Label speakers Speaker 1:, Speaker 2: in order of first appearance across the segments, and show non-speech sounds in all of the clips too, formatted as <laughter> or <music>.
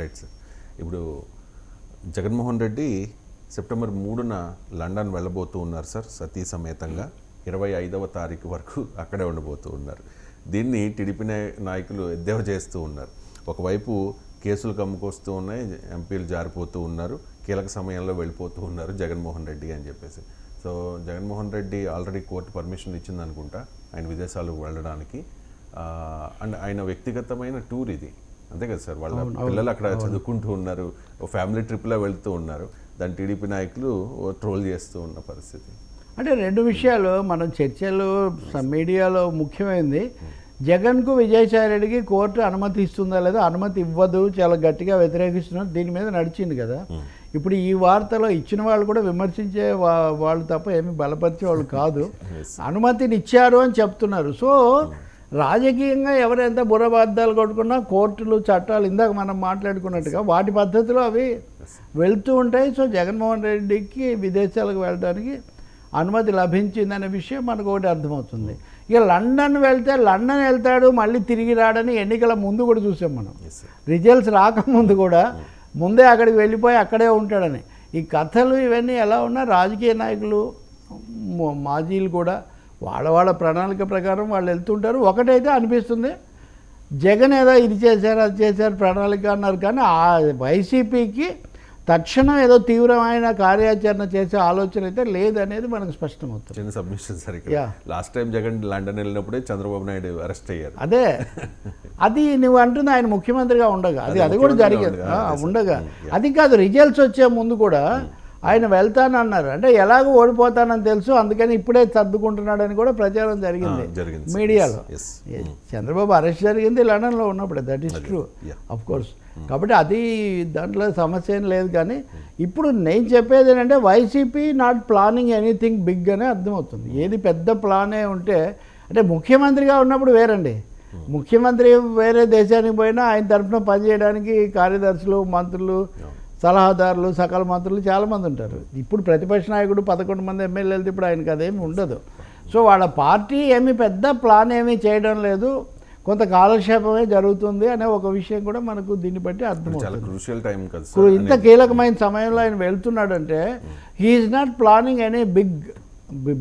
Speaker 1: Right sir ఇప్పుడు Jaganmohan Reddy September మూడున London వెళ్ళబోతూ ఉన్నారు సార్ సతీ సమేతంగా. ఇరవై ఐదవ తారీఖు వరకు అక్కడే ఉండబోతూ ఉన్నారు. దీన్ని టీడీపీ నాయకులు ఎద్దేవా చేస్తూ ఉన్నారు. ఒకవైపు కేసులు కమ్ముకొస్తూ ఉన్నాయి ఎంపీలు జారిపోతూ ఉన్నారు కీలక సమయంలో వెళ్ళిపోతూ ఉన్నారు జగన్మోహన్ రెడ్డి అని చెప్పేసి. So Jaganmohan Reddy already court permission ఇచ్చింది అనుకుంటా ఆయన విదేశాలకు వెళ్ళడానికి. అండ్ ఆయన వ్యక్తిగతమైన టూర్ ఇది. అంతే కదా సార్ వాళ్ళ పిల్లలు అక్కడ చదువుకుంటూ ఉన్నారు ఫ్యామిలీ ట్రిప్లో వెళ్తూ ఉన్నారు దాని టీడీపీ నాయకులు ట్రోల్ చేస్తూ ఉన్న పరిస్థితి.
Speaker 2: అంటే రెండు విషయాలు మనం చర్చలు మీడియాలో ముఖ్యమైనది జగన్కు విజయసాయి రెడ్డికి కోర్టు అనుమతి ఇస్తుందా లేదా అనుమతి ఇవ్వదు చాలా గట్టిగా వ్యతిరేకిస్తున్నారు దీని మీద నడిచింది కదా. ఇప్పుడు ఈ వార్తలో ఇచ్చిన వాళ్ళు కూడా విమర్శించే వాళ్ళు తప్ప ఏమి బలపరిచే వాళ్ళు కాదు. <laughs> అనుమతిని ఇచ్చారు అని చెప్తున్నారు. సో రాజకీయంగా ఎవరెంత బుర్రబద్దాలు కొట్టుకున్నా కోర్టులు చట్టాలు ఇందాక మనం మాట్లాడుకున్నట్టుగా వాటి పద్ధతిలో అవి వెళ్తూ ఉంటాయి. సో జగన్మోహన్ రెడ్డికి విదేశాలకు వెళ్ళడానికి అనుమతి లభించిందనే విషయం మనకు ఒకటి అర్థమవుతుంది. ఇక లండన్ వెళ్తే లండన్ వెళ్తాడు మళ్ళీ తిరిగి రాడని ఎన్నికల ముందు కూడా చూసాం మనం. రిజల్ట్స్ రాకముందు కూడా ముందే అక్కడికి వెళ్ళిపోయి అక్కడే ఉంటాడని. ఈ కథలు ఇవన్నీ ఎలా ఉన్నా రాజకీయ నాయకులు మాజీలు కూడా వాళ్ళ వాళ్ళ ప్రణాళిక ప్రకారం వాళ్ళు వెళ్తుంటారు. ఒకటైతే అనిపిస్తుంది జగన్ ఏదో ఇది చేశారు అది చేశారు ప్రణాళిక అన్నారు కానీ ఆ వైసీపీకి తక్షణం ఏదో తీవ్రమైన కార్యాచరణ చేసే ఆలోచన అయితే లేదనేది మనకు స్పష్టమవుతుంది.
Speaker 1: చిన్న సబ్మిషన్ సార్ ఇక్కడ
Speaker 2: Yeah.
Speaker 1: Last time Jagan London వెళ్ళినప్పుడే చంద్రబాబు నాయుడు అరెస్ట్ అయ్యారు.
Speaker 2: అదే. అది నువ్వు అంటుంది ఆయన ముఖ్యమంత్రిగా ఉండగా. అది
Speaker 1: అదే
Speaker 2: కూడా జరిగేది.
Speaker 1: ఉండగా, అది
Speaker 2: కాదు రిజల్ట్స్ వచ్చే ముందు కూడా ఆయన వెళ్తానన్నారు. అంటే ఎలాగో ఓడిపోతానని తెలుసు అందుకని ఇప్పుడే సర్దుకుంటున్నాడని కూడా ప్రచారం జరిగింది. మీడియాలో.
Speaker 1: Yes,
Speaker 2: ఏ, చంద్రబాబు అరెస్ట్ జరిగింది లండన్లో ఉన్నప్పుడే. That is true. Of course కాబట్టి అది దాంట్లో సమస్య ఏం లేదు కానీ ఇప్పుడు నేను చెప్పేది ఏంటంటే YCP not planning anything big అనే అర్థమవుతుంది. ఏది పెద్ద ప్లానే ఉంటే అంటే ముఖ్యమంత్రిగా ఉన్నప్పుడు వేరండి. ముఖ్యమంత్రి వేరే దేశానికి పోయినా ఆయన తరఫున పనిచేయడానికి కార్యదర్శులు మంత్రులు సలహాదారులు సకల మంత్రులు చాలామంది ఉంటారు. ఇప్పుడు ప్రతిపక్ష నాయకుడు పదకొండు మంది ఎమ్మెల్యేలతో ఇప్పుడు ఆయనకు అదేమి ఉండదు. సో వాళ్ళ పార్టీ ఏమి పెద్ద ప్లాన్ ఏమీ చేయడం లేదు. కొంత కాలక్షేపమే జరుగుతుంది అనే ఒక విషయం కూడా మనకు దీన్ని బట్టి
Speaker 1: సార్
Speaker 2: ఇంత కీలకమైన సమయంలో ఆయన వెళ్తున్నాడంటే he is not planning any big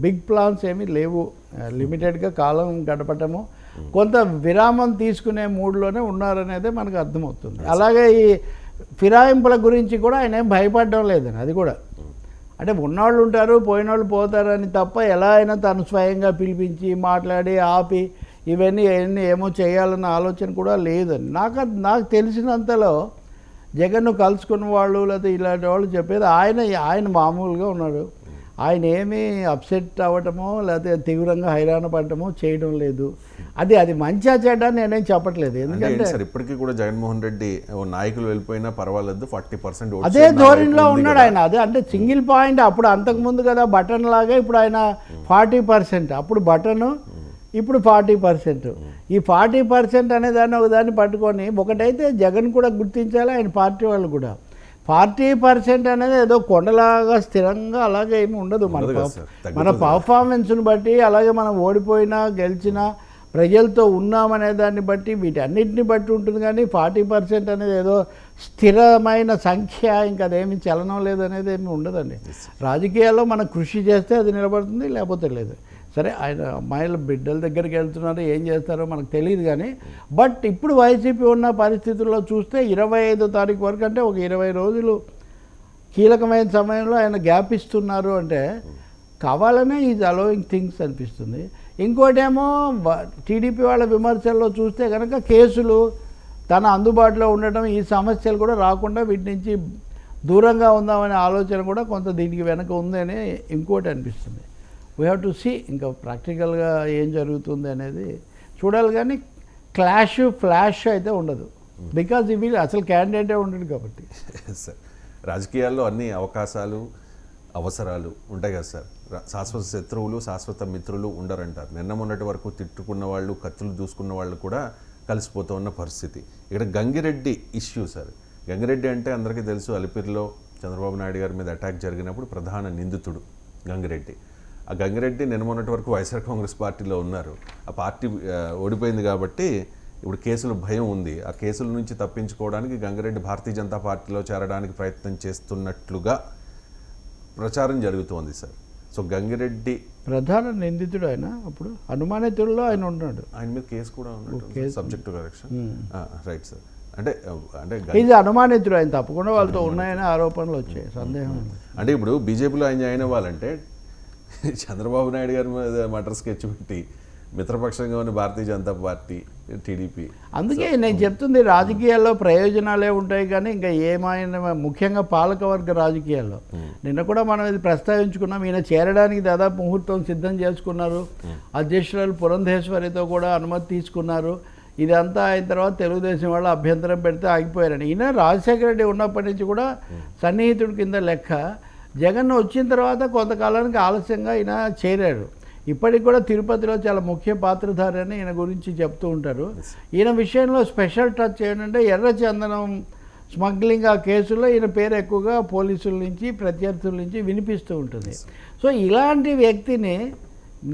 Speaker 2: big plans ఏమీ లేవు. లిమిటెడ్గా కాలం గడపటము కొంత విరామం తీసుకునే మూడ్లోనే ఉన్నారనేదే మనకు అర్థమవుతుంది. అలాగే ఈ ఫిరాయింపుల గురించి కూడా ఆయన ఏం భయపడడం లేదని అది కూడా. అంటే ఉన్నవాళ్ళు ఉంటారు పోయినవాళ్ళు పోతారని తప్ప ఎలా అయినా తను స్వయంగా పిలిపించి మాట్లాడి ఆపి ఇవన్నీ అవన్నీ ఏమో చేయాలన్న ఆలోచన కూడా లేదని నాకు అది- నాకు తెలిసినంతలో జగన్ను కలుసుకున్న వాళ్ళు లేకపోతే ఇలాంటి వాళ్ళు చెప్పేది ఆయన ఆయన మామూలుగా ఉన్నాడు. ఆయన ఏమీ అప్సెట్ అవ్వటమో లేకపోతే తీవ్రంగా హైరాణ పడటమో చేయడం లేదు. అది అది మంచి చెడ్డ నేనేం చెప్పట్లేదు. ఎందుకంటే
Speaker 1: సార్ ఇప్పటికీ కూడా జగన్మోహన్ రెడ్డి ఓ నాయకులు వెళ్ళిపోయినా పర్వాలేదు ఫార్టీ పర్సెంట్
Speaker 2: అదే ధోరణిలో ఉన్నాడు ఆయన. అదే అంటే సింగిల్ పాయింట్ అప్పుడు అంతకుముందు కదా బటన్ లాగా ఇప్పుడు ఆయన ఫార్టీ పర్సెంట్. అప్పుడు బటన్ ఇప్పుడు ఫార్టీ పర్సెంట్. ఈ ఫార్టీ పర్సెంట్ అనే దాన్ని ఒకదాన్ని పట్టుకొని ఒకటైతే జగన్ కూడా గుర్తించాలి ఆయన పార్టీ వాళ్ళు కూడా. ఫార్టీ పర్సెంట్ అనేది ఏదో కొండలాగా స్థిరంగా అలాగే ఏమి ఉండదు మన మన. పర్ఫార్మెన్స్ని బట్టి అలాగే మనం ఓడిపోయినా గెలిచినా ప్రజలతో ఉన్నామనే దాన్ని బట్టి వీటన్నిటిని బట్టి ఉంటుంది కానీ ఫార్టీ పర్సెంట్ అనేది ఏదో స్థిరమైన సంఖ్య ఇంకా అదేమి చలనం లేదనేది ఏమి ఉండదండి. రాజకీయాల్లో మనం కృషి చేస్తే అది నిలబడుతుంది లేకపోతే లేదు. సరే ఆయన అమ్మాయిల బిడ్డల దగ్గరికి వెళ్తున్నారు ఏం చేస్తారో మనకు తెలియదు కానీ బట్ ఇప్పుడు వైసీపీ ఉన్న పరిస్థితుల్లో చూస్తే ఇరవై ఐదో తారీఖు వరకు అంటే ఒక ఇరవై రోజులు కీలకమైన సమయంలో ఆయన గ్యాప్ ఇస్తున్నారు అంటే కావాలనే ఈజ్ అలోయింగ్ థింగ్స్ అనిపిస్తుంది. ఇంకోటేమో టీడీపీ వాళ్ళ విమర్శల్లో చూస్తే కనుక కేసులు తన అందుబాటులో ఉండటం ఈ సమస్యలు కూడా రాకుండా వీటి నుంచి దూరంగా ఉందామనే ఆలోచన కూడా కొంత దీనికి వెనక ఉందని ఇంకోటి అనిపిస్తుంది. వీ హ్యావ్ టు సీ ఇంకా ప్రాక్టికల్గా ఏం జరుగుతుంది అనేది చూడాలి కానీ క్లాష్ ఫ్లాష్ అయితే ఉండదు. బికాజ్ ఇవి అసలు క్యాండిడేటే ఉండడు కాబట్టి. <laughs>
Speaker 1: సార్ రాజకీయాల్లో అన్ని అవకాశాలు అవసరాలు ఉంటాయి కదా సార్ శాశ్వత శత్రువులు శాశ్వత మిత్రులు ఉండరంటారు. నిన్న మొన్నటి వరకు తిట్టుకున్న వాళ్ళు కత్తులు చూసుకున్న వాళ్ళు కూడా కలిసిపోతూ ఉన్న పరిస్థితి. ఇక్కడ గంగిరెడ్డి ఇష్యూ సార్ గంగిరెడ్డి అంటే అందరికీ తెలుసు అలిపిరిలో చంద్రబాబు నాయుడు గారి మీద అటాక్ జరిగినప్పుడు ప్రధాన నిందితుడు గంగిరెడ్డి. ఆ గంగిరెడ్డి నిన్న మొన్నటి వరకు వైఎస్ఆర్ కాంగ్రెస్ పార్టీలో ఉన్నారు. ఆ పార్టీ ఓడిపోయింది కాబట్టి ఇప్పుడు కేసుల భయం ఉంది. ఆ కేసుల నుంచి తప్పించుకోవడానికి గంగిరెడ్డి భారతీయ జనతా పార్టీలో చేరడానికి ప్రయత్నం చేస్తున్నట్లుగా ప్రచారం జరుగుతోంది సార్. సో గంగిరెడ్డి
Speaker 2: ప్రధాన నిందితుడు ఆయన అప్పుడు. అనుమానితుల్లో ఆయన ఉన్నాడు.
Speaker 1: ఆయన మీద కేసు కూడా ఉన్నట్టు సబ్జెక్ట్ కరెక్షన్. Right sir. అంటే అంటే
Speaker 2: ఇది అనుమానితుడు ఆయన తప్పకుండా వాళ్ళతో ఉన్నాయని ఆరోపణలు వచ్చాయి. సందేహం.
Speaker 1: అంటే ఇప్పుడు బీజేపీలో ఆయన జాయిన్ అవ్వాలంటే చంద్రబాబు నాయుడు గారి మీద మటర్ స్కెచ్ పెట్టి మిత్రపక్షంగా ఉన్న భారతీయ జనతా పార్టీ టీడీపీ.
Speaker 2: అందుకే నేను చెప్తుంది రాజకీయాల్లో ప్రయోజనాలే ఉంటాయి కానీ ఇంకా ఏమైనా ముఖ్యంగా పాలకవర్గ రాజకీయాల్లో. నిన్న కూడా మనం ఇది ప్రస్తావించుకున్నాం ఈయన చేరడానికి దాదాపు ముహూర్తం సిద్ధం చేసుకున్నారు. అధ్యక్షురాలు పురంధేశ్వరితో కూడా అనుమతి తీసుకున్నారు. ఇదంతా అయిన తర్వాత తెలుగుదేశం వాళ్ళు అభ్యంతరం పెడితే ఆగిపోయారని. ఈయన రాజశేఖర రెడ్డి ఉన్నప్పటి నుంచి కూడా సన్నిహితుడి కింద లెక్క జగన్ వచ్చిన తర్వాత కొంతకాలానికి ఆలస్యంగా ఈయన చేరాడు ఇప్పటికి కూడా తిరుపతిలో చాలా ముఖ్య పాత్రధారి అని ఈయన గురించి చెప్తూ ఉంటారు. ఈయన విషయంలో స్పెషల్ టచ్ ఏంటంటే ఎర్ర చందనం స్మగ్లింగ్ ఆ కేసులో ఈయన పేరు ఎక్కువగా పోలీసుల నుంచి ప్రత్యర్థుల నుంచి వినిపిస్తూ ఉంటుంది. సో ఇలాంటి వ్యక్తిని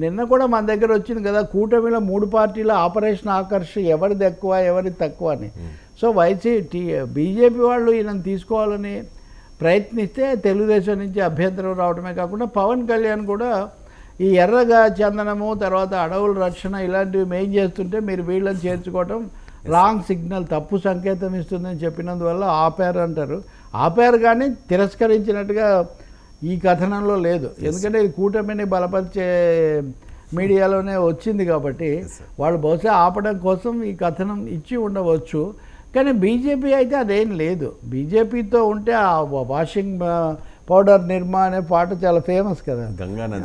Speaker 2: నిన్న కూడా మన దగ్గర వచ్చింది కదా కూటమిలో మూడు పార్టీల ఆపరేషన్ ఆకర్ష్ ఎవరిది ఎక్కువ ఎవరిది తక్కువ అని. సో వైసీ బీజేపీ వాళ్ళు ఈయనను తీసుకోవాలని ప్రయత్నిస్తే తెలుగుదేశం నుంచి అభ్యంతరం రావడమే కాకుండా పవన్ కళ్యాణ్ కూడా ఈ ఎర్రగా చందనము తర్వాత అడవుల రక్షణ ఇలాంటివి మెయిన్ చేస్తుంటే మీరు వీళ్ళని చేర్చుకోవటం రాంగ్ సిగ్నల్ తప్పు సంకేతం ఇస్తుందని చెప్పినందువల్ల ఆపారు అంటారు. ఆపారు కానీ తిరస్కరించినట్టుగా ఈ కథనంలో లేదు. ఎందుకంటే ఇది కూటమిని బలపరిచే మీడియాలోనే వచ్చింది కాబట్టి వాళ్ళు బహుశా ఆపడం కోసం ఈ కథనం ఇచ్చి ఉండవచ్చు. కానీ బీజేపీ అయితే అదేం లేదు. బీజేపీతో ఉంటే ఆ వాషింగ్ పౌడర్ నిర్మా అనే పాట చాలా ఫేమస్ కదా.
Speaker 1: గంగానది.